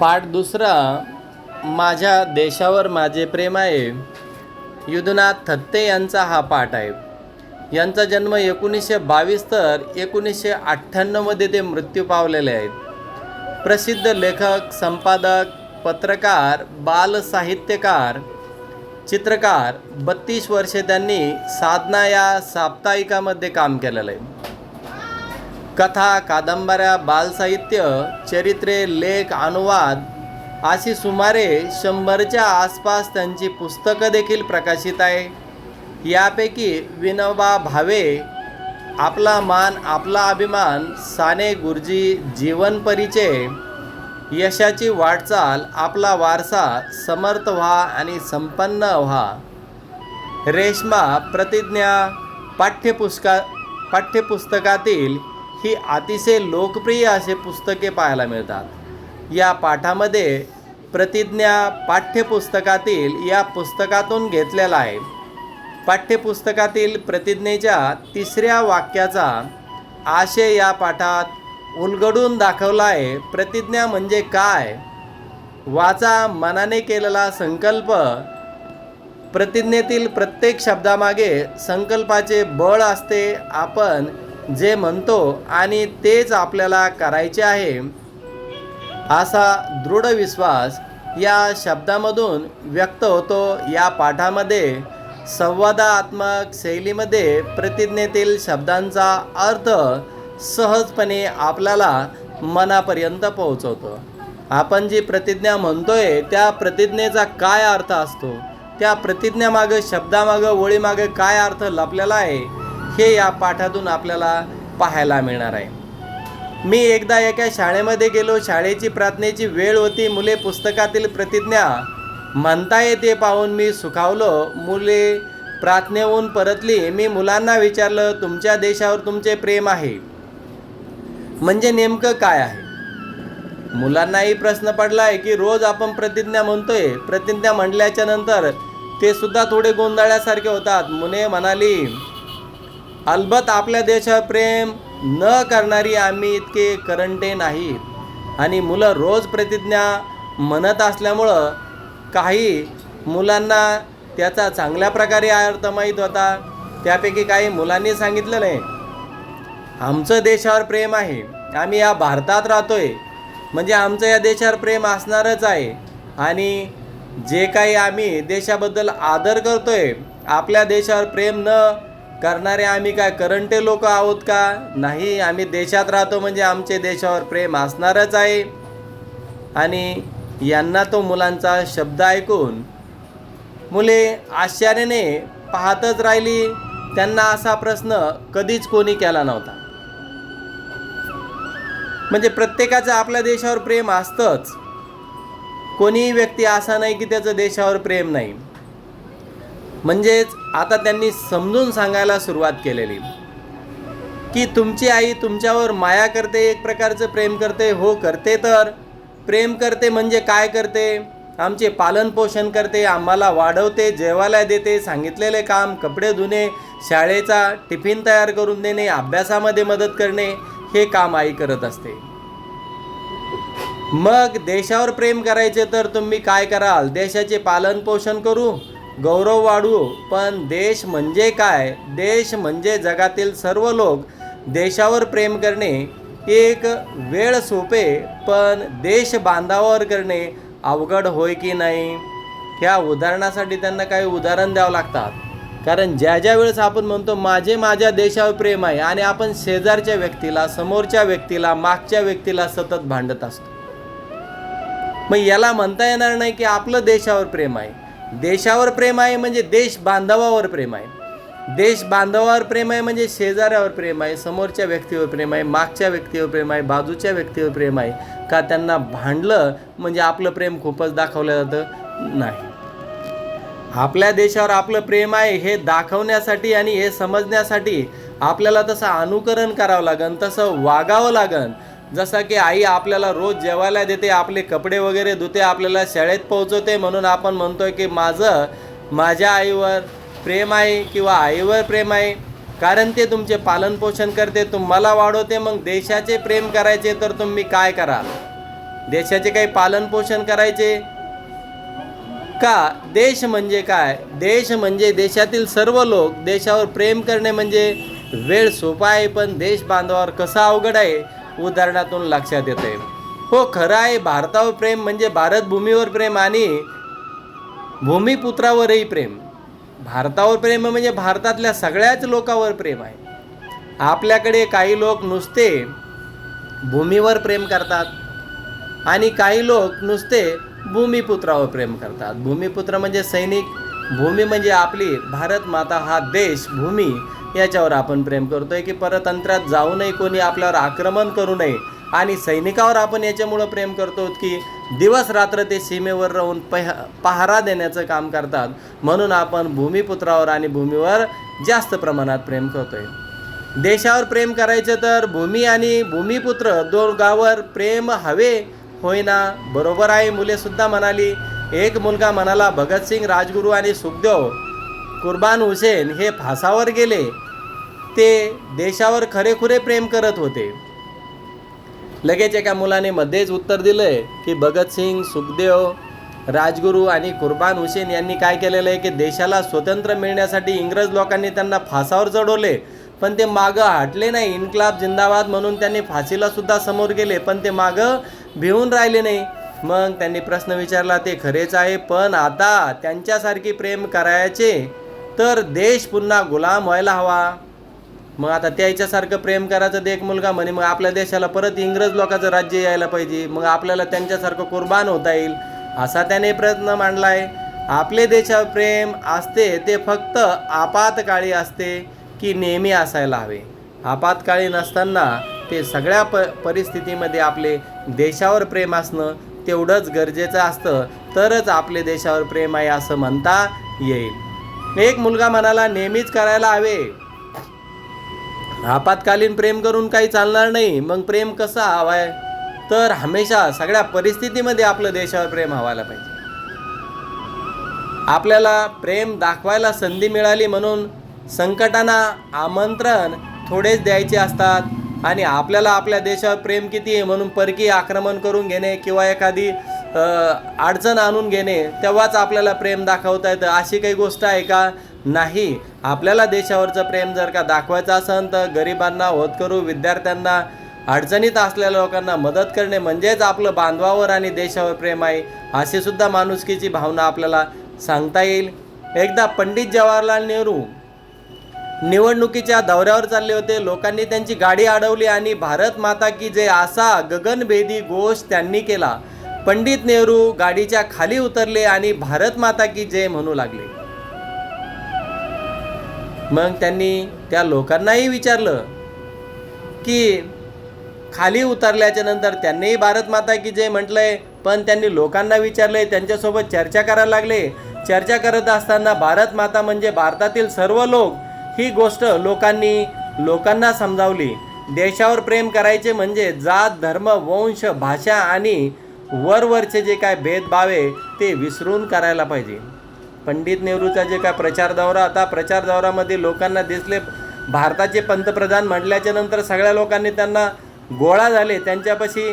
पाठ दुसरा माझ्या देशावर माझे प्रेम आहे. युद्धनाथ थत्ते यांचा हा पाठ आहे. यांचा जन्म एकोणीसशे बावीस तर एकोणीसशे अठ्ठ्याण्णवमध्ये ते मृत्यू पावलेले आहेत. प्रसिद्ध लेखक संपादक पत्रकार बालसाहित्यकार चित्रकार बत्तीस वर्षे त्यांनी साधना या साप्ताहिकामध्ये काम केलेलं आहे. कथा कादंबऱ्या बालसाहित्य चरित्रे लेख अनुवाद अशी सुमारे शंभरच्या आसपास त्यांची पुस्तकं देखील प्रकाशित आहे. यापैकी विनोबा भावे आपला मान आपला अभिमान साने गुरुजी जीवन परिचय यशाची वाटचाल आपला वारसा समर्थ व्हा आणि संपन्न व्हा. रेश्मा प्रतिज्ञा पाठ्यपुस्तका पाठ्यपुस्तकातील ही अतिशय लोकप्रिय असे पुस्तके पाहायला मिळतात. या पाठामध्ये प्रतिज्ञा पाठ्यपुस्तकातील या पुस्तकातून घेतलेला आहे. पाठ्यपुस्तकातील प्रतिज्ञेच्या तिसऱ्या वाक्याचा आशय या पाठात उलगडून दाखवला आहे. प्रतिज्ञा म्हणजे काय? वाचा मनाने केलेला संकल्प. प्रतिज्ञेतील प्रत्येक शब्दामागे संकल्पाचे बळ असते. आपण जे म्हणतो आणि तेच आपल्याला करायचे आहे असा दृढ विश्वास या शब्दामधून व्यक्त होतो. या पाठामध्ये संवादात्मक शैलीमध्ये प्रतिज्ञेतील शब्दांचा अर्थ सहजपणे आपल्याला मनापर्यंत पोहोचवतो. आपण जी प्रतिज्ञा म्हणतोय त्या प्रतिज्ञेचा काय अर्थ असतो? त्या प्रतिज्ञामागं शब्दामागं ओळीमागं काय अर्थ लपलेला आहे? हे या पाठातून आपल्याला पाहायला मिळणार आहे. मी एकदा एका शाळेमध्ये गेलो शाळेची प्रार्थनेची वेळ होती मुले पुस्तकातील प्रतिज्ञा म्हणता येते पाहून मी सुखावलो. मुले प्रार्थनेहून परतली. मी मुलांना विचारलं तुमच्या देशावर तुमचे प्रेम आहे. म्हणजे नेमकं काय आहे? मुलांनाही प्रश्न पडला आहे की रोज आपण प्रतिज्ञा म्हणतोय. प्रतिज्ञा म्हणल्याच्या नंतर ते सुद्धा थोडे गोंधळ्यासारखे होतात. मुने म्हणाली अलबत आपल्या देशावर प्रेम न करणारी आम्ही इतके करंटे नाही. आणि मुलं रोज प्रतिज्ञा म्हणत असल्यामुळं काही मुलांना त्याचा चांगल्या प्रकारे अर्थ माहीत होता. त्यापैकी काही मुलांनी सांगितलं नाही. आमचं देशावर प्रेम आहे. आम्ही या भारतात राहतोय. म्हणजे आमचं या देशावर प्रेम असणारच आहे. आणि जे काही आम्ही देशाबद्दल आदर करतोय आपल्या देशावर प्रेम न करणारे आम्ही काय करंटे लोक आहोत का? नाही आम्ही देशात राहतो म्हणजे आमचे देशावर प्रेम असणारच आहे. आणि यांना तो मुलांचा शब्द ऐकून मुले आश्चर्याने पाहतच राहिली. त्यांना असा प्रश्न कधीच कोणी केला नव्हता. म्हणजे प्रत्येकाचं आपल्या देशावर प्रेम असतंच. कोणीही व्यक्ती असा नाही की त्याचं देशावर प्रेम नाही. म्हणजेच आता त्यांनी समजून सांगायला सुरुवात केलेली. की तुमची आई तुमच्यावर माया करते एक प्रकारचं प्रेम करते हो करते तर. प्रेम करते म्हणजे काय करते? आमचे पालनपोषण करते आम्हाला वाढवते जेवायला देते सांगितलेले काम कपडे धुणे शाळेचा टिफिन तयार करून देणे अभ्यासामध्ये मदत करणे हे काम आई करत असते. मग देशावर प्रेम करायचे तर तुम्ही काय कराल? देशाचे पालनपोषण करू? गौरव वाढू पण देश म्हणजे काय? देश म्हणजे जगातील सर्व लोक देशावर प्रेम करणे एक वेळ सोपे पण देश बांधावर करणे अवघड होय की नाही? ह्या उदाहरणासाठी त्यांना काही उदाहरण द्यावं लागतात. कारण ज्या ज्या वेळेस आपण म्हणतो माझे माझ्या देशावर प्रेम आहे आणि आपण शेजारच्या व्यक्तीला समोरच्या व्यक्तीला मागच्या व्यक्तीला सतत भांडत असतो. मग याला म्हणता येणार नाही की आपलं देशावर प्रेम आहे. देशावर प्रेम आहे म्हणजे देश बांधवावर प्रेम आहे. देश बांधवावर प्रेम आहे म्हणजे शेजाऱ्यावर प्रेम आहे समोरच्या व्यक्तीवर प्रेम आहे मागच्या व्यक्तीवर प्रेम आहे बाजूच्या व्यक्तीवर प्रेम आहे. का त्यांना भांडलं म्हणजे आपलं प्रेम खूपच दाखवलं जातं? नाही. आपल्या देशावर आपलं प्रेम आहे हे दाखवण्यासाठी आणि हे समजण्यासाठी आपल्याला तसं अनुकरण करावं लागन तसं वागावं लागन. जसं की आई आपल्याला रोज जेवायला देते आपले कपडे वगैरे धुते आपल्याला शाळेत पोहोचवते म्हणून आपण म्हणतोय की माझं माझ्या आईवर प्रेम आहे किंवा आईवर प्रेम आहे कारण ते तुमचे पालनपोषण करते तुम्हाला वाढवते मग देशाचे प्रेम करायचे तर तुम्ही काय करा देशाचे काही पालनपोषण करायचे? का? देश म्हणजे काय? देश म्हणजे देशातील सर्व लोक देशावर प्रेम करणे म्हणजे वेळ सोपा आहे पण देश बांधवावर कसा अवघड आहे? उदाहरणातून लक्षात येते हो खरं आहे भारतावर प्रेम म्हणजे भारत भूमीवर प्रेम आणि भूमिपुत्रावरही प्रेम. भारतावर प्रेम म्हणजे भारतातल्या सगळ्याच लोकांवर प्रेम आहे. आपल्याकडे काही लोक नुसते भूमीवर प्रेम करतात आणि काही लोक नुसते भूमिपुत्रावर प्रेम करतात. भूमिपुत्र म्हणजे सैनिक भूमी म्हणजे आपली भारत माता हा देश भूमी याच्यावर आपण प्रेम करतोय की परतंत्रात जाऊ नये कोणी आपल्यावर आक्रमण करू नये. आणि सैनिकावर आपण याच्यामुळं प्रेम करतो की दिवस रात्र ते सीमेवर राहून पह पहारा देण्याचं काम करतात. म्हणून आपण भूमिपुत्रावर आणि भूमीवर जास्त प्रमाणात प्रेम करतोय. देशावर प्रेम करायचं तर भूमी आणि भूमिपुत्र दोघांवर प्रेम हवे होईना. बरोबर आहे मुले सुद्धा म्हणाली एक मुलगा म्हणाला भगतसिंग राजगुरू आणि सुखदेव. कुर्बान हुसेन हे फासावर गेले. ते देशावर खरेखुरे प्रेम करत होते. लगेच एका मुलाने मध्येच उत्तर दिलंय की भगतसिंग सुखदेव राजगुरू आणि कुर्बान हुसेन यांनी काय केलेलं आहे की देशाला स्वतंत्र मिळण्यासाठी इंग्रज लोकांनी त्यांना फासावर चढवले. पण ते मागं हटले नाही. इन्कलाब जिंदाबाद म्हणून त्यांनी फाशीला सुद्धा समोर गेले. पण ते मागं भिवून राहिले नाही. मग त्यांनी प्रश्न विचारला ते खरेच आहे पण आता त्यांच्यासारखी प्रेम करायचे तर देश पुन्हा गुलाम व्हायला हवा. मग आता त्याच्यासारखं प्रेम करायचं ते एक मुलगा म्हणे मग आपल्या देशाला परत इंग्रज लोकांचं राज्य यायला पाहिजे. मग आपल्याला त्यांच्यासारखं कुर्बान होता येईल असा त्याने प्रयत्न मांडलाय. आपले देशावर प्रेम असते ते फक्त आपातकाळी असते की नेहमी असायला हवे. आपातकाळी नसताना ते सगळ्या प परिस्थितीमध्ये आपले देशावर प्रेम असणं तेवढंच गरजेचं असतं. तरच आपले देशावर प्रेम आहे असं म्हणता येईल. एक मुलगा म्हणाला नेहमीच करायला हवे. आपत्कालीन प्रेम करून काही चालणार नाही. मग प्रेम कसं हवाय? तर हमेशा सगळ्या परिस्थितीमध्ये आपलं देशावर प्रेम हवायला पाहिजे. आपल्याला प्रेम दाखवायला संधी मिळाली म्हणून संकटांना आमंत्रण थोडेच द्यायचे असतात आणि आपल्याला आपल्या देशावर प्रेम किती आहे म्हणून परकीय आक्रमण करून घेणे किंवा एखादी अडचण आणून घेणे तेव्हाच आपल्याला प्रेम दाखवता येतं. अशी काही गोष्ट आहे का? नाही. आपल्याला देशावरचं प्रेम जर का दाखवायचं असेल तर गरिबांना होतकरू विद्यार्थ्यांना अडचणीत असलेल्या लोकांना मदत करणे म्हणजेच आपलं बांधवावर आणि देशावर प्रेम आहे अशी सुद्धा माणुसकीची भावना आपल्याला सांगता येईल. एकदा पंडित जवाहरलाल नेहरू निवडणुकीच्या दौऱ्यावर चालले होते. लोकांनी त्यांची गाडी अडवली आणि भारत माता की जे असा गगनभेदी घोष त्यांनी केला. पंडित नेहरू गाडीच्या खाली उतरले आणि भारत माता की जय म्हणू लागले. मग त्यांनी त्या लोकांनाही विचारलं की खाली उतरल्याच्या नंतर त्यांनीही भारत माता की जय म्हटलंय पण त्यांनी लोकांना विचारलंय त्यांच्यासोबत चर्चा करायला लागले. चर्चा करत असताना भारत माता म्हणजे भारतातील सर्व लोक. ही गोष्ट लोकांनी लोकांना समजावली. देशावर प्रेम करायचे म्हणजे जात धर्म वंश भाषा आणि वरवरचे जे काय भेदभाव आहे ते विसरून करायला पाहिजे. पंडित नेहरूचा जे काय प्रचार दौरा होता प्रचार दौऱ्यामध्ये लोकांना दिसले. भारताचे पंतप्रधान म्हटल्याच्या नंतर सगळ्या लोकांनी त्यांना गोळा झाले. त्यांच्यापाशी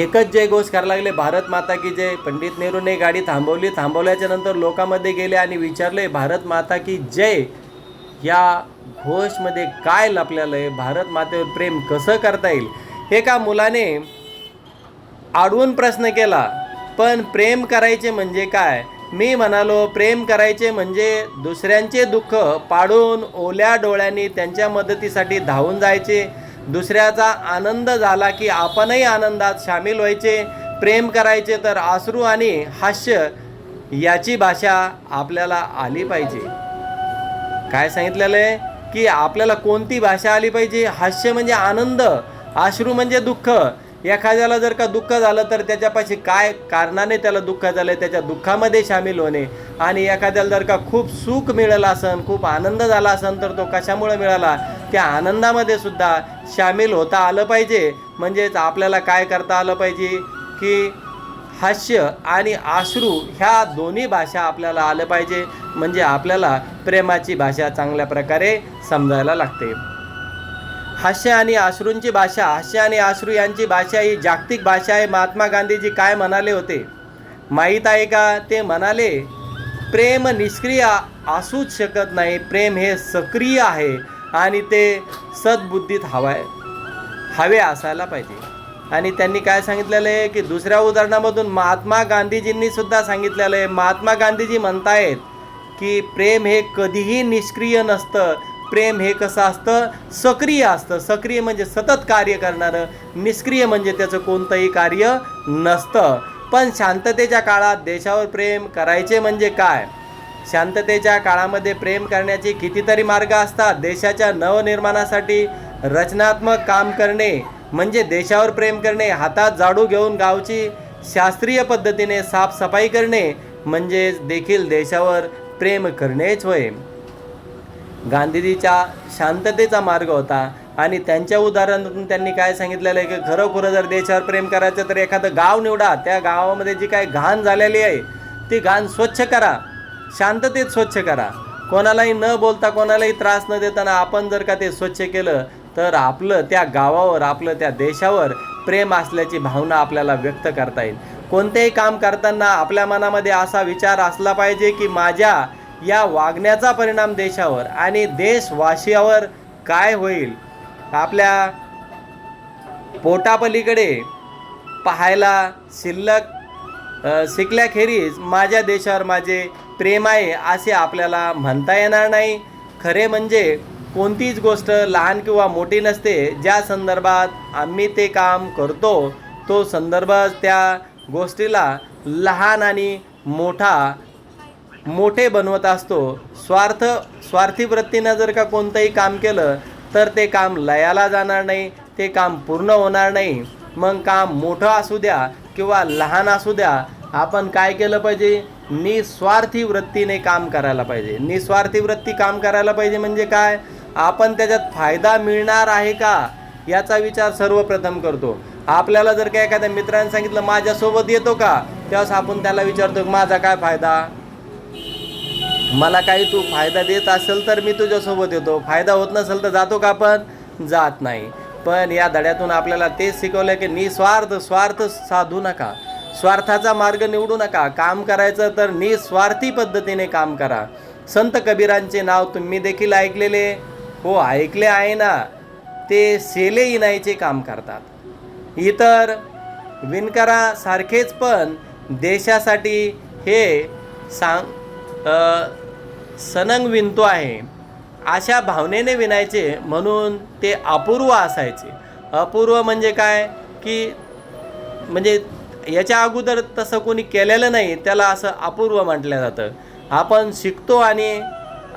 एकच जय घोष करायला लागले. भारत माता की जय. पंडित नेहरूने गाडी थांबवली. थांबवल्याच्या नंतर लोकांमध्ये गेले आणि विचारले भारत माता की जय? या घोषमध्ये काय लपलेलं आहे? भारत मातेवर प्रेम कसं करता येईल? एका मुलाने आडवून प्रश्न केला पण प्रेम करायचे म्हणजे काय? मी म्हणालो प्रेम करायचे म्हणजे दुसऱ्यांचे दुःख पाडून ओल्या डोळ्यांनी त्यांच्या मदतीसाठी धावून जायचे. दुसऱ्याचा आनंद झाला की आपणही आनंदात सामील व्हायचे. प्रेम करायचे तर आश्रू आणि हास्य याची भाषा आपल्याला आली पाहिजे. काय सांगितलेलं आहे? की आपल्याला कोणती भाषा आली पाहिजे? हास्य म्हणजे आनंद आश्रू म्हणजे दुःख. एखाद्याला जर का दुःख झालं तर त्याच्यापाशी काय कारणाने त्याला दुःख झालं त्याच्या दुःखामध्ये सामील होणे. आणि एखाद्याला जर का खूप सुख मिळालं असन खूप आनंद झाला असन तर तो कशामुळे मिळाला? त्या आनंदामध्ये सुद्धा सामील होता आलं पाहिजे. म्हणजेच आपल्याला काय करता आलं पाहिजे? की हास्य आणि आश्रू ह्या दोन्ही भाषा आपल्याला आलं पाहिजे. म्हणजे आपल्याला प्रेमाची भाषा चांगल्या प्रकारे समजायला लागते. हास्य आणि अश्रूंची भाषा हास्य आणि अश्रू यांची भाषा ही जागतिक भाषा आहे. महात्मा गांधीजी काय म्हणाले होते? माहीत आहे का? ते म्हणाले प्रेम निष्क्रिय असूच शकत नाही. प्रेम हे सक्रिय आहे आणि ते सद्बुद्धीत हवाय हवे असायला पाहिजे. आणि त्यांनी काय सांगितलेलं आहे की दुसऱ्या उदाहरणामधून महात्मा गांधीजींनी सुद्धा सांगितलेलं आहे. महात्मा गांधीजी म्हणतायत की प्रेम हे कधीही निष्क्रिय नसतं. प्रेम हे कसं असतं? सक्रिय असतं. सक्रिय म्हणजे सतत कार्य करणारं. निष्क्रिय म्हणजे त्याचं कोणतंही कार्य नसतं. पण शांततेच्या काळात देशावर प्रेम करायचे म्हणजे काय? शांततेच्या काळामध्ये प्रेम करण्याचे कितीतरी मार्ग असतात. देशाच्या नवनिर्माणासाठी रचनात्मक काम करणे म्हणजे देशावर प्रेम करणे हातात झाडू घेऊन गावची शास्त्रीय पद्धतीने साफसफाई करणे म्हणजे देखील देशावर प्रेम करणेच होय. गांधीजीच्या शांततेचा मार्ग होता. आणि त्यांच्या उदाहरणातून त्यांनी काय सांगितलेलं आहे की खरोखर जर देशावर प्रेम करायचं तर एखादं गाव निवडा. त्या गावामध्ये जी काय घाण झालेली आहे ती घाण स्वच्छ करा. शांततेत स्वच्छ करा. कोणालाही न बोलता कोणालाही त्रास न देताना आपण जर का ते स्वच्छ केलं तर आपलं त्या गावावर आपलं त्या देशावर प्रेम असल्याची भावना आपल्याला व्यक्त करता येईल. कोणतेही काम करताना आपल्या मनामध्ये असा विचार असला पाहिजे की माझ्या या वागण्याचा परिणाम देशावर आणि देशवासियावर काय होईल? आपल्या पोटापलीकडे पाहायला शिल्लक शिकल्याखेरीज माझ्या देशावर माझे प्रेम आहे असे आपल्याला म्हणता येणार नाही. खरे म्हणजे कोणतीच गोष्ट लहान किंवा मोठी नसते. ज्या संदर्भात आम्ही ते काम करतो तो संदर्भ त्या गोष्टीला लहान आणि मोठा मोठे बनवत असतो. स्वार्थ स्वार्थी वृत्तीनं जर का कोणतंही काम केलं तर ते काम लयाला जाणार नाही ते काम पूर्ण होणार नाही. मग काम मोठं असू द्या किंवा लहान असू द्या आपण काय केलं पाहिजे? निस्वार्थी वृत्तीने काम करायला पाहिजे. निस्वार्थी वृत्ती काम करायला पाहिजे म्हणजे काय? आपण त्याच्यात फायदा मिळणार आहे का? याचा विचार सर्वप्रथम करतो. आपल्याला जर का एखाद्या मित्राने सांगितलं माझ्यासोबत येतो का? त्यावेळेस आपण त्याला विचारतो माझा काय फायदा? मला काही तू फायदा देत असेल तर मी तुझ्यासोबत येतो. फायदा होत नसेल तर जातो का आपण? जात नाही. पण या धड्यातून आपल्याला तेच शिकवलं की निस्वार्थ स्वार्थ साधू नका. स्वार्थाचा मार्ग निवडू नका. काम करायचं तर निस्वार्थी पद्धतीने काम करा. संत कबीरांचे नाव तुम्ही देखील ऐकलेले? हो ऐकले आहे ना. ते सेले इनायचे काम करतात. इतर विणकरासारखेच पण देशासाठी हे सांग सनंग विणतो आहे. अशा भावनेने विणायचे म्हणून ते अपूर्व असायचे. अपूर्व म्हणजे काय? की म्हणजे याच्या अगोदर तसं कोणी केलेलं नाही त्याला असं अपूर्व म्हटलं जातं. आपण शिकतो आणि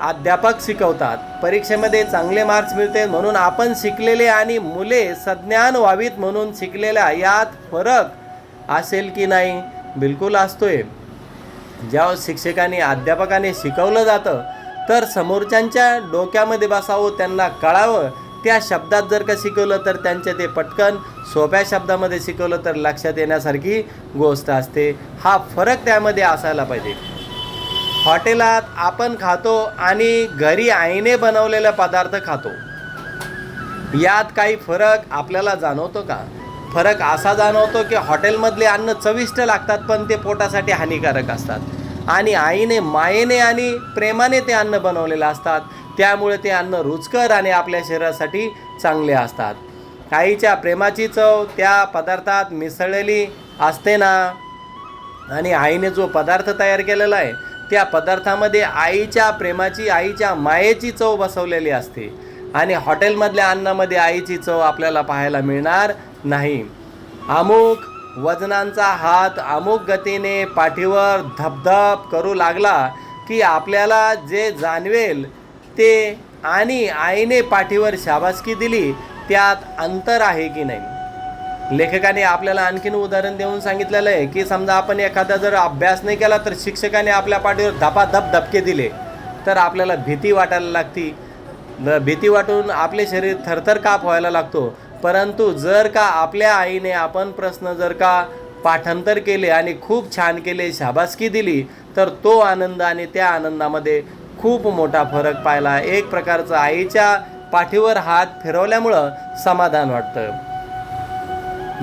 अध्यापक शिकवतात. परीक्षेमध्ये चांगले मार्क्स मिळते म्हणून आपण शिकलेले आणि मुले सज्ञान व्हावीत म्हणून शिकलेल्या यात फरक असेल की नाही? बिलकुल असतोय. ज्या शिक्षकांनी अध्यापकाने शिकवलं जातं तर समोरच्यांच्या डोक्यामध्ये बसावं त्यांना कळावं. त्या शब्दात जर का शिकवलं तर त्यांचे ते पटकन सोप्या शब्दामध्ये शिकवलं तर लक्षात येण्यासारखी गोष्ट असते. हा फरक त्यामध्ये असायला पाहिजे. हॉटेलात आपण खातो आणि घरी आईने बनवलेला पदार्थ खातो. यात काही फरक आपल्याला जाणवतो का? फरक असा जाणवतो की हॉटेलमधले अन्न चविष्ट लागतात पण ते पोटासाठी हानिकारक असतात. आणि आईने मायेने आणि प्रेमाने ते अन्न बनवलेलं असतात. त्यामुळे ते अन्न रुचकर आणि आपल्या शरीरासाठी चांगले असतात. आईच्या प्रेमाची चव त्या पदार्थात मिसळलेली असते ना? आणि आईने जो पदार्थ तयार केलेला आहे त्या पदार्थामध्ये आईच्या प्रेमाची आईच्या मायेची चव बसवलेली असते. आणि हॉटेलमधल्या अन्नामध्ये आईची चव आपल्याला पाहायला मिळणार नाही. अमुक वजनांचा हात अमुक गतीने पाठीवर धबधब करू लागला की आपल्याला जे जाणवेल ते आणि आईने पाठीवर शाबासकी दिली त्यात अंतर आहे की नाही? लेखकाने आपल्याला आणखीन उदाहरण देऊन सांगितलेलं आहे की समजा आपण एखादा जर अभ्यास नाही केला तर शिक्षकाने आपल्या पाठीवर धपाधप धपके दिले तर आपल्याला भीती वाटायला लागती. भीती वाटून आपले शरीर थरथर काप व्हायला लागतो. परंतु जर का आपल्या आईने आपण प्रश्न जर का पाठांतर केले आणि खूप छान केले शाबासकी दिली तर तो आनंद आणि त्या आनंदामध्ये खूप मोठा फरक पाहिला. एक प्रकारचं आईच्या पाठीवर हात फिरवल्यामुळं समाधान वाटतं.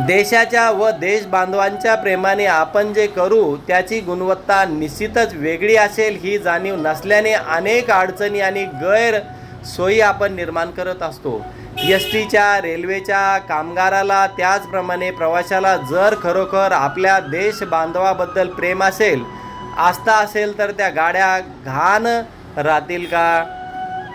देशाच्या व देश बांधवांच्या प्रेमाने आपण जे करू त्याची गुणवत्ता निश्चितच वेगळी असेल ही जाणीव नसल्याने अनेक अडचणी आणि गैर सोयी आपण निर्माण करत असतो. एस टीच्या रेल्वेच्या कामगाराला त्याचप्रमाणे प्रवाशाला जर खरोखर आपल्या देश बांधवाबद्दल प्रेम असेल आस्था असेल तर त्या गाड्या घाण राहतील का?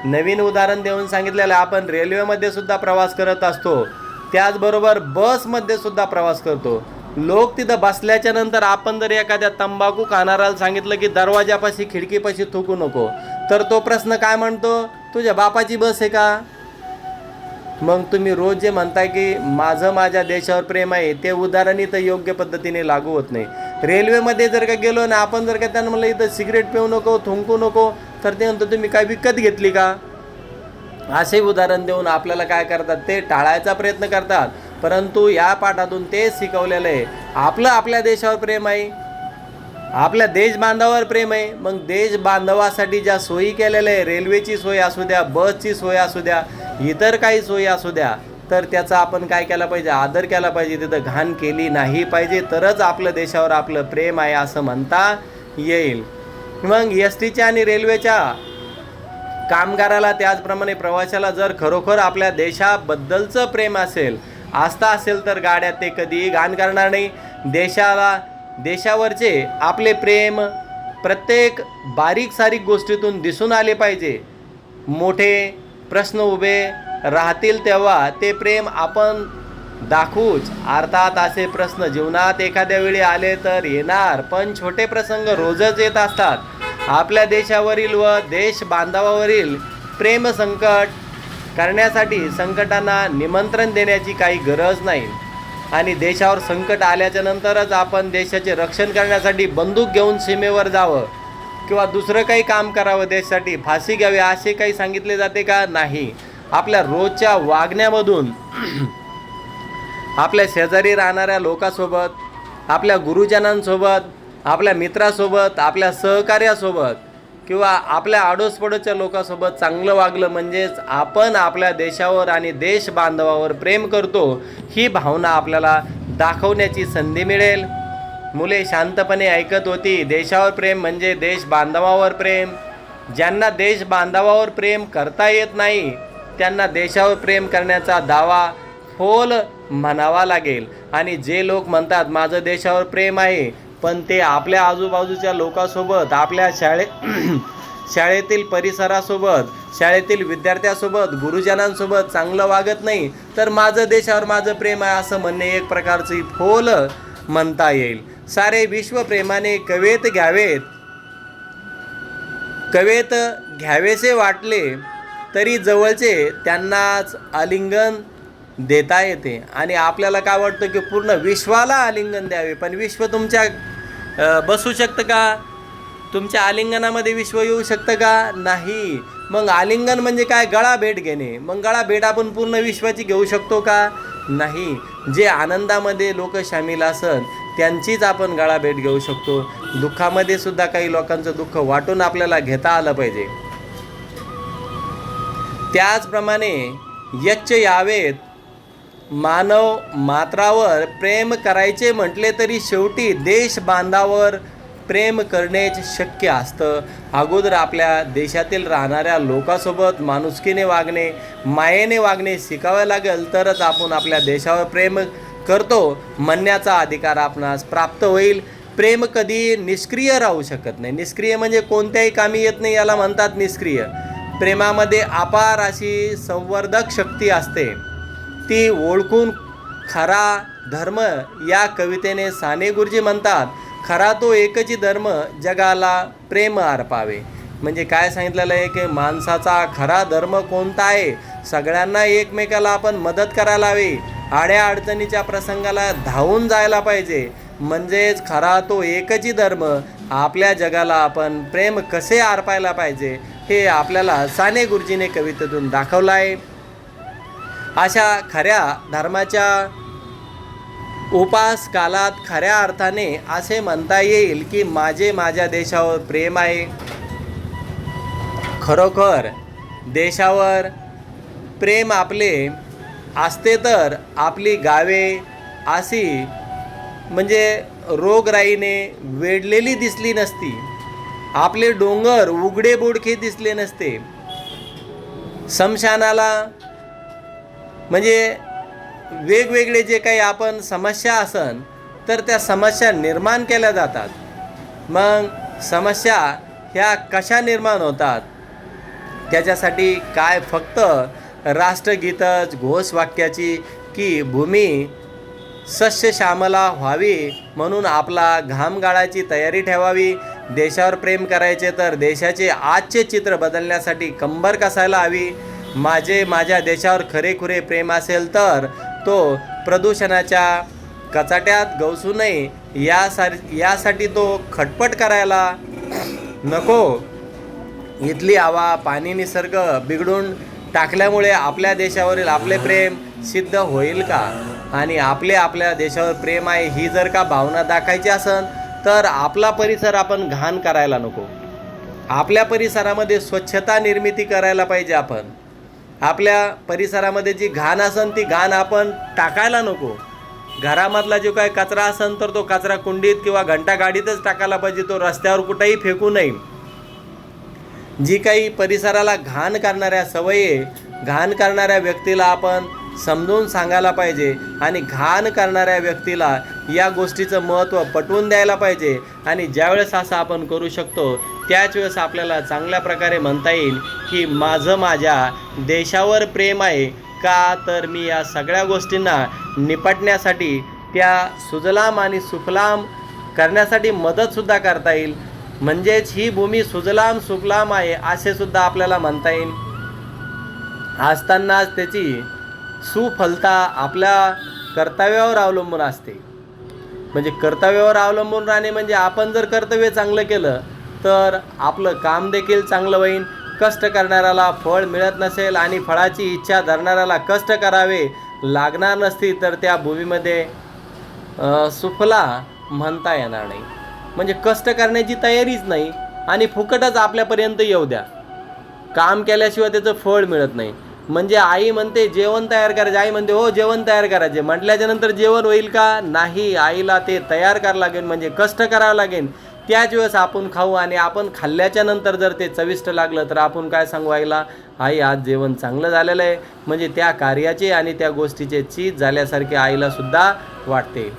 नवीन उदाहरण देऊन सांगितलेलं आहे, आपण रेल्वेमध्ये सुद्धा प्रवास करत असतो. त्याचबरोबर बसमध्ये सुद्धा प्रवास करतो. लोक तिथं बसल्याच्या नंतर आपण जर एखाद्या तंबाखू खाणाऱ्याला सांगितलं की दरवाजापाशी खिडकीपाशी थुकू नको तर तो प्रश्न काय म्हणतो? तुझ्या बापाची बस आहे का? मग तुम्ही रोज जे म्हणताय की माझं माझ्या देशावर प्रेम आहे ते उदाहरण इथं योग्य पद्धतीने लागू होत नाही. रेल्वेमध्ये जर का गेलो ना आपण जर का त्यांना म्हणलं इथं सिगरेट पिऊ नको थुंकू नको तर ते म्हणतो तुम्ही काय विकत घेतली का? असे उदाहरण देऊन आपल्याला काय करतात ते टाळायचा प्रयत्न करतात. परंतु या पाठातून तेच शिकवलेलं आहे आपलं आपल्या देशावर प्रेम आहे आपल्या देशबांधवावर प्रेम आहे. मग देश बांधवासाठी ज्या सोयी केलेल्या आहे रेल्वेची सोय असू द्या बसची सोय असू द्या इतर काही सोयी असू द्या तर त्याचा आपण काय केला पाहिजे? आदर केला पाहिजे. तिथं घाण केली नाही पाहिजे. तरच आपलं देशावर आपलं प्रेम आहे असं म्हणता येईल. मग एस टीच्या आणि रेल्वेच्या कामगाराला त्याचप्रमाणे प्रवाशाला जर खरोखर आपल्या देशाबद्दलचं प्रेम असेल आस्था असेल तर गाड्यात ते कधीही घाण करणार नाही. देशाला देशावरचे आपले प्रेम प्रत्येक बारीक सारीक गोष्टीतून दिसून आले पाहिजे. मोठे प्रश्न उभे राहतील तेव्हा ते प्रेम आपण दाखवूच. अर्थात असे प्रश्न जीवनात एखाद्या वेळी आले तर येणार पण छोटे प्रसंग रोजच येत असतात. आपल्या देशावरील व देश बांधवावरील प्रेम संकट करण्यासाठी संकटांना निमंत्रण देण्याची काही गरज नाही. आणि देशावर संकट आल्याच्या नंतरच आपण देशाचे रक्षण करण्यासाठी बंदूक घेऊन सीमेवर जावं किंवा दुसरं काही काम करावं देशासाठी फाशी घ्यावी असे काही सांगितले जाते का? नाही. आपल्या रोजच्या वागण्यामधून आपल्या शेजारी राहणाऱ्या लोकांसोबत आपल्या गुरुजनांसोबत आपल्या मित्रासोबत आपल्या सहकार्यासोबत किंवा आपल्या आडोसपडोच्या लोकांसोबत चांगलं वागलं म्हणजेच आपण आपल्या देशावर आणि देश बांधवावर प्रेम करतो ही भावना आपल्याला दाखवण्याची संधी मिळेल. मुले शांतपणे ऐकत होती देशावर प्रेम म्हणजे देश बांधवावर प्रेम. ज्यांना देश बांधवावर प्रेम करता येत नाही त्यांना देशावर प्रेम करण्याचा दावा फोल म्हणावा लागेल. आणि जे लोक म्हणतात माझं देशावर प्रेम आहे पण ते आपल्या आजूबाजूच्या लोकांसोबत आपल्या शाळे शाळेतील परिसरासोबत शाळेतील विद्यार्थ्यासोबत गुरुजनांसोबत चांगलं वागत नाही तर माझं देशावर माझं प्रेम आहे असं म्हणणे एक प्रकारची फोल म्हणता येईल. सारे विश्व प्रेमाने कवेत घ्यावेत. कवेत घ्यावेसे वाटले तरी जवळचे त्यांनाच आलिंगन देता येते. आणि आपल्याला काय वाटतं की पूर्ण विश्वाला आलिंगन द्यावे पण विश्व तुमच्या बसू शकतं का? तुमच्या आलिंगनामध्ये विश्व येऊ शकतं का? नाही. मग आलिंगन म्हणजे काय? गळा भेट घेणे. मग गळा भेट आपण पूर्ण विश्वाची घेऊ शकतो का? नाही. जे आनंदामध्ये लोक सामील असन त्यांचीच आपण गळा भेट घेऊ शकतो. दुःखामध्ये सुद्धा काही लोकांचं दुःख वाटून आपल्याला घेता आलं पाहिजे. त्याचप्रमाणे यच्च यावेत. मानव मात्रावर प्रेम करायचे म्हटले तरी शेवटी देश बांधावर प्रेम करणेच शक्य असतं. अगोदर आपल्या देशातील राहणाऱ्या लोकांसोबत माणुसकीने वागणे मायेने वागणे शिकावे लागेल तरच आपण आपल्या देशावर प्रेम करतो. म्हणण्याचा अधिकार आपणास प्राप्त होईल. प्रेम कधी निष्क्रिय राहू शकत नाही. निष्क्रिय म्हणजे कोणत्याही कामी येत नाही याला म्हणतात निष्क्रिय. प्रेमामध्ये अपार अशी संवर्धक शक्ती असते. ती ओळखून खरा धर्म या कवितेने साने गुरुजी म्हणतात खरा तो एकची धर्म जगाला प्रेम अर्पावे. म्हणजे काय सांगितलेलं आहे की माणसाचा खरा धर्म कोणता आहे? सगळ्यांना एकमेकाला आपण मदत करायला हवी. आड्या अडचणीच्या प्रसंगाला धावून जायला पाहिजे. म्हणजेच खरा तो एकची धर्म आपल्या जगाला आपण प्रेम कसे आरपायला पाहिजे हे आपल्याला साने गुरुजीने कवितेतून दाखवलं आहे. अशा खऱ्या धर्माच्या उपास कालात खऱ्या अर्थाने असे म्हणता येईल की माझे माझ्या देशावर प्रेम आहे. खरोखर देशावर प्रेम आपले असते तर आपली गावे अशी म्हणजे रोगराईने वेढलेली दिसली नसती. आपले डोंगर उघडे बोडखे दिसले नसते. समशानाला म्हणजे वेगवेगळे जे काही आपण समस्या असन तर त्या समस्या निर्माण केल्या जातात. मग समस्या ह्या कशा निर्माण होतात? त्याच्यासाठी काय फक्त राष्ट्रगीतच घोषवाक्याची की भूमी सस्य श्यामला व्हावी म्हणून आपला घाम गाळायची तयारी ठेवावी देशावर प्रेम करायचे तर देशाचे आजचे चित्र बदलण्यासाठी कंबर कसायला हवी? माझे माझ्या देशावर खरेखुरे प्रेम असेल तर तो प्रदूषणाच्या कचाट्यात गवसू नये. यासार यासाठी तो खटपट करायला नको. इथली हवा पाणी निसर्ग बिघडून टाकल्यामुळे आपल्या देशावरील आपले प्रेम सिद्ध होईल का? आणि आपले आपल्या देशावर प्रेम आहे ही जर का भावना दाखायची असेल तर आपला परिसर आपण घाण करायला नको. आपल्या परिसरामध्ये स्वच्छता निर्मिती करायला पाहिजे आपण. आपल्या परिसरामध्ये जी घाण असन ती घाण आपण टाकायला नको. घरामधला जो काय कचरा असन तर तो कचरा कुंडीत किंवा घंटा गाडीतच टाकायला पाहिजे. तो रस्त्यावर कुठेही फेकू नये. जी काही परिसराला घाण करणाऱ्या सवयी घाण करणाऱ्या व्यक्तीला आपण समजून सांगायला पाहिजे आणि घाण करणाऱ्या व्यक्तीला या गोष्टीचं महत्त्व पटवून द्यायला पाहिजे. आणि ज्यावेळेस असं आपण करू शकतो त्याच वेळेस आपल्याला चांगल्या प्रकारे म्हणता येईल की माझं माझ्या देशावर प्रेम आहे. का तर मी या सगळ्या गोष्टींना निपटण्यासाठी त्या सुजलाम आणि सुफलाम करण्यासाठी मदतसुद्धा करता येईल. म्हणजेच ही भूमी सुजलाम सुफलाम आहे असे सुद्धा आपल्याला म्हणता येईल. असतानाच त्याची सुफलता आपल्या कर्तव्यावर अवलंबून असते. म्हणजे कर्तव्यावर अवलंबून राहणे म्हणजे आपण जर कर्तव्य चांगलं केलं तर आपलं काम देखील चांगलं होईल कष्ट करणाऱ्याला फळ मिळत नसेल आणि फळाची इच्छा धरणाऱ्याला कष्ट करावे लागणार नसतील तर त्या भूमीमध्ये सुफला म्हणता येणार नाही. म्हणजे कष्ट करण्याची तयारीच नाही आणि फुकटच आपल्यापर्यंत येऊ द्या. काम केल्याशिवाय त्याचं फळ मिळत नाही. म्हणजे आई म्हणते जेवण तयार करायचे. आई म्हणते हो जेवण तयार करायचे. म्हटल्याच्या नंतर जेवण होईल का? नाही. आईला ते तयार करावं लागेल म्हणजे कष्ट करावं लागेल. त्याच वेळेस आपण खाऊ आणि आपण खाल्ल्याच्या नंतर जर ते चविष्ट लागलं तर आपण काय सांगू आईला? आई आज जेवण चांगलं झालेलं आहे. म्हणजे त्या कार्याचे आणि त्या गोष्टीचे चीज झाल्यासारखे आईला सुद्धा वाटते.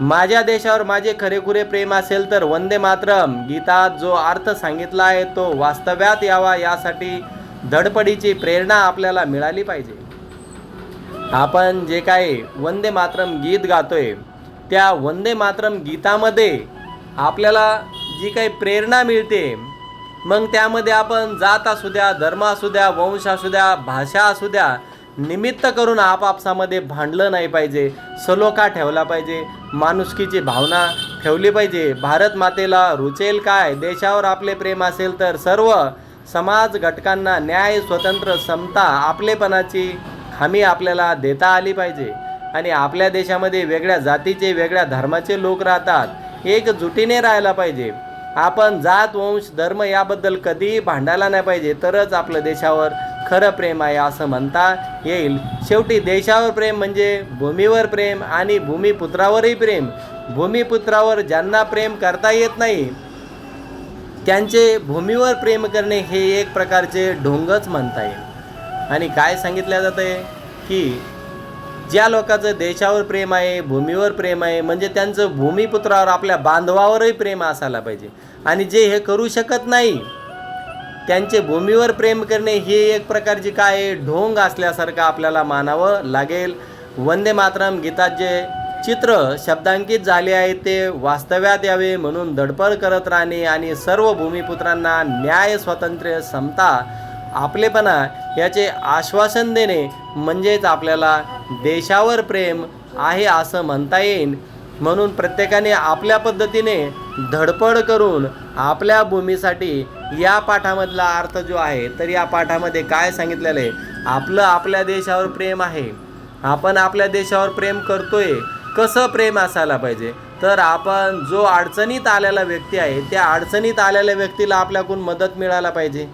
माझ्या देशावर माझे खरेखुरे प्रेम असेल तर वंदे मातरम. गीतात जो अर्थ सांगितला आहे तो वास्तव्यात यावा. यासाठी धडपडीची प्रेरणा आपल्याला मिळाली पाहिजे. आपण जे काही वंदे मातरम गीत गातोय त्या वंदे मातरम गीतामध्ये आपल्याला जी काही प्रेरणा मिळते मग त्यामध्ये आपण जात असू द्या धर्म असू द्या वंश असू द्या भाषा असू द्या निमित्त करून आपापसामध्ये भांडलं नाही पाहिजे सलोखा ठेवला पाहिजे माणुसकीची भावना ठेवली पाहिजे. भारत मातेला रुचेल काय? देशावर आपले प्रेम असेल तर सर्व समाज घटकांना न्याय स्वतंत्र समता आपलेपणाची हमी आपल्याला देता आली पाहिजे. आणि आपल्या देशामध्ये वेगळ्या जातीचे वेगळ्या धर्माचे लोक राहतात. एकजुटीने राहायला पाहिजे. आपण जात वंश धर्म याबद्दल कधीही भांडायला नाही पाहिजे. तरच आपलं देशावर खरं प्रेम आहे असं म्हणता येईल. शेवटी देशावर प्रेम म्हणजे भूमीवर प्रेम आणि भूमिपुत्रावरही प्रेम. भूमिपुत्रावर ज्यांना प्रेम करता येत नाही त्यांचे भूमीवर प्रेम करणे हे एक प्रकारचे ढोंगच म्हणता येईल. आणि काय सांगितलं जातं? आहे की ज्या लोकांचं देशावर प्रेम आहे भूमीवर प्रेम आहे म्हणजे त्यांचं भूमिपुत्रावर आपल्या बांधवावरही प्रेम असायला पाहिजे. आणि जे हे करू शकत नाही त्यांचे भूमीवर प्रेम करणे हे एक प्रकारची काय आहे, ढोंग असल्यासारखं आपल्याला मानावं लागेल. वंदे मातरम गीतात जे चित्र शब्दांकित झाले आहे ते वास्तव्यात यावे म्हणून धडपड करत राहणे आणि सर्व भूमिपुत्रांना न्याय स्वातंत्र्य समता आपलेपणा याचे आश्वासन देणे म्हणजेच आपल्याला देशावर प्रेम आहे असं म्हणता येईल. म्हणून प्रत्येकाने आपल्या पद्धतीने धडपड करून आपल्या भूमीसाठी या पाठामधला अर्थ जो आहे तर या पाठामध्ये काय सांगितलेलं आहे? आपलं आपल्या देशावर प्रेम आहे. आपण आपल्या देशावर प्रेम करतोय. कसं प्रेम असायला पाहिजे? तर आपण जो अडचणीत आलेला व्यक्ती आहे त्या अडचणीत आलेल्या व्यक्तीला आपल्याकडून मदत मिळायला पाहिजे.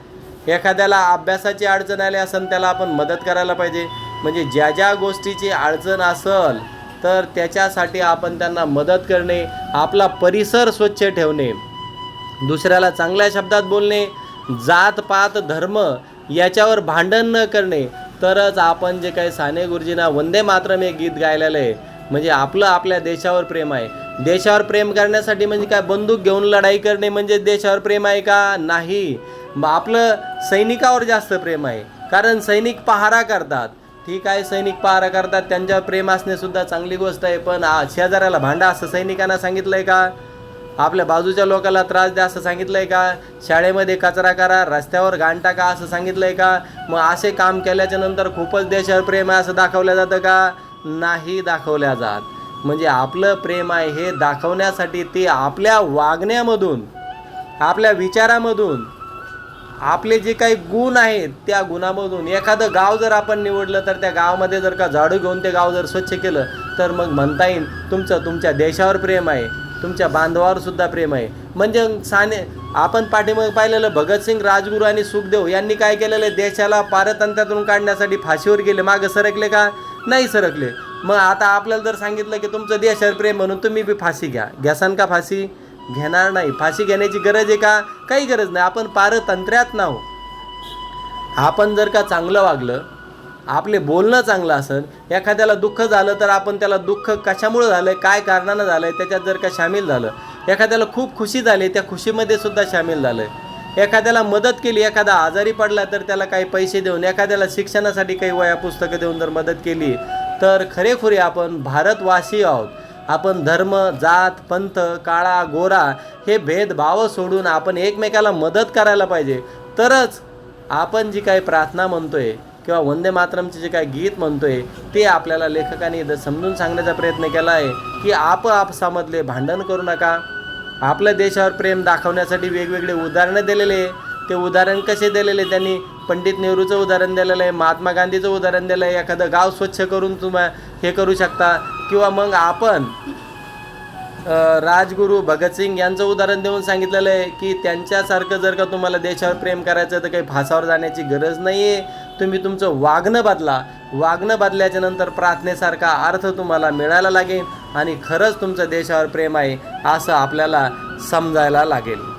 एखाद्याला अभ्यासाची अडचण आली असेल त्याला आपण मदत करायला पाहिजे. म्हणजे ज्या ज्या गोष्टीची अडचण असेल तर त्याच्यासाठी आपण त्यांना मदत करणे आपला परिसर स्वच्छ ठेवणे. दुसऱ्याला चांगल्या शब्दात बोलणे जात पात धर्म याच्यावर भांडण न करणे. तरच आपण जे काही साने गुरुजींना वंदे मातरम हे गीत गायलेलं आहे म्हणजे आपलं आपल्या देशावर प्रेम आहे. देशावर प्रेम करण्यासाठी म्हणजे काय बंदूक घेऊन लढाई करणे म्हणजे देशावर प्रेम आहे का? नाही. मग आपलं सैनिकावर जास्त प्रेम आहे. कारण सैनिक पहारा करतात. ठीक आहे सैनिक पहारा करतात. त्यांच्यावर प्रेम असणे सुद्धा चांगली गोष्ट आहे. पण शेजाऱ्याला भांडा असं सैनिकांना सांगितलंय का? आपल्या बाजूच्या लोकांना त्रास द्या असं सांगितलंय का? शाळेमध्ये कचरा करा रस्त्यावर घाण टाका असं सांगितलंय का? मग असे काम केल्याच्यानंतर खूपच देशावर प्रेम आहे असं दाखवलं जातं का? नाही दाखवल्या जात. म्हणजे आपलं प्रेम आहे हे दाखवण्यासाठी ते आपल्या वागण्यामधून आपल्या विचारामधून आपले जे काही गुण आहेत त्या गुणामधून एखादं गाव जर आपण निवडलं तर त्या गावामध्ये जर का झाडू घेऊन ते गाव जर स्वच्छ केलं तर मग म्हणता येईल तुमचं तुमच्या देशावर प्रेम आहे तुमच्या बांधवावर सुद्धा प्रेम आहे. म्हणजे साने आपण पाठीमागे पाहिलेलं भगतसिंग राजगुरू आणि सुखदेव यांनी काय केलेलं आहे? देशाला पारतंत्र्यातून काढण्यासाठी फाशीवर गेले. मागं सरकले का? नाही सरकले. मग आता आपल्याला जर सांगितलं की तुमचं देशावर प्रेम म्हणून तुम्ही बी फाशी घ्या. घ्यासान का फाशी? घेणार नाही. फाशी घेण्याची गरज आहे का? काही गरज नाही. आपण पारतंत्र्यात नाहो आपण जर का चांगलं वागलं आपले बोलणं चांगलं असेल एखाद्याला दुःख झालं तर आपण त्याला दुःख कशामुळं झालं काय कारणानं झालं आहे त्याच्यात जर का सामील झालं एखाद्याला खूप खुशी झाली त्या खुशीमध्ये सुद्धा सामील झालं आहे एखाद्याला मदत केली एखादा आजारी पडला तर त्याला काही पैसे देऊन एखाद्याला शिक्षणासाठी काही वया पुस्तकं देऊन जर मदत केली तर खरेखुरे आपण भारतवासी आहोत. आपण धर्म जात पंथ काळा गोरा हे भेदभाव सोडून आपण एकमेकाला मदत करायला पाहिजे. तरच आपण जी काही प्रार्थना म्हणतोय किंवा वंदे मातरमचे जे काही गीत म्हणतोय ते आपल्याला लेखकाने इथं समजून सांगण्याचा प्रयत्न केला आहे की आप आपसामधले भांडण करू नका. आपल्या देशावर प्रेम दाखवण्यासाठी वेगवेगळे उदाहरणं दिलेले आहे. ते उदाहरण कसे दिलेले त्यांनी पंडित नेहरूचं उदाहरण दिलेलं आहे महात्मा गांधीचं उदाहरण दिलं आहे. एखादं गाव स्वच्छ करून तुम्हा हे करू शकता. किंवा मग आपण राजगुरू भगतसिंग यांचं उदाहरण देऊन सांगितलेलं आहे की त्यांच्यासारखं जर का तुम्हाला देशावर प्रेम करायचं तर काही फासावर जाण्याची गरज नाही आहे तुम्ही तुमचं वागणं बदला. वागणं बदल्याच्या नंतर प्रार्थनेसारखा अर्थ तुम्हाला मिळायला लागेल. आणि खरंच तुमचं देशावर प्रेम आहे असं आपल्याला समजायला लागेल.